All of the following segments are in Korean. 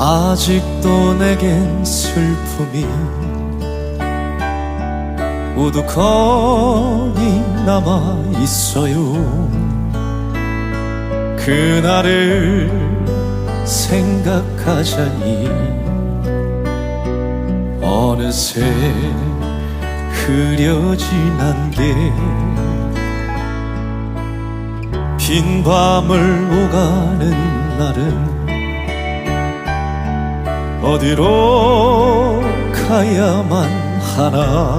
아직도 내겐 슬픔이 우두커니 남아 있어요. 그날을 생각하자니 어느새 흐려진 안개 빈 밤을 오가는 날은 어디로 가야만 하나?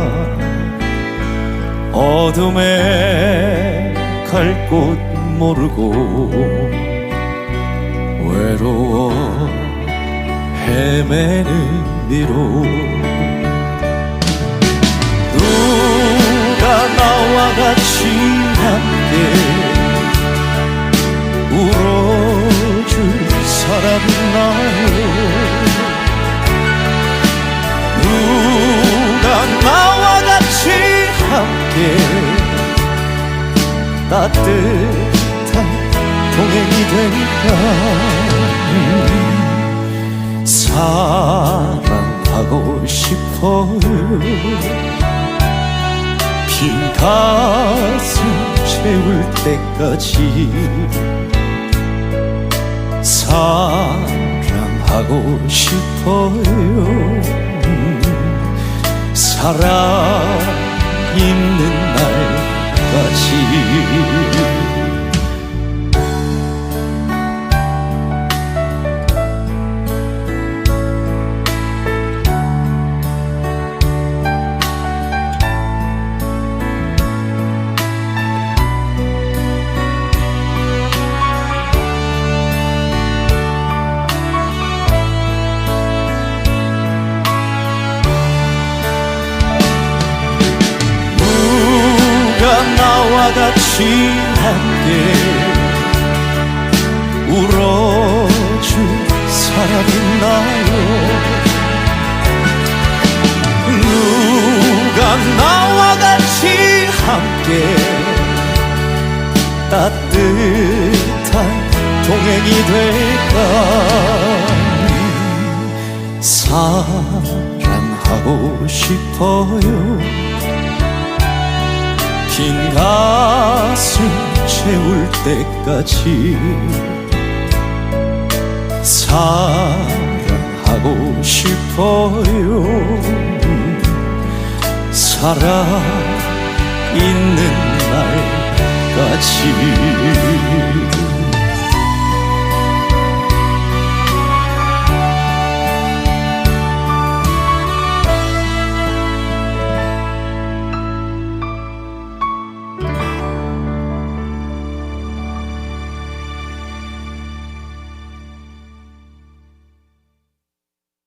어둠에 갈 곳 모르고 외로워 헤매는 미로. 누가 나와 같이 함께 울어줄 사람 있나요 따뜻한 동행이 될까 사랑하고 싶어요 빈 가슴 채울 때까지. 사랑하고 싶어요. 살아 있는 날까지 같이 함께 울어줄 사람 있나요. 누가 나와 같이 함께 따뜻한 동행이 될까? 사랑하고 싶어요 빈 가슴 채울 때까지 사랑하고 싶어요. 살아 있는 날까지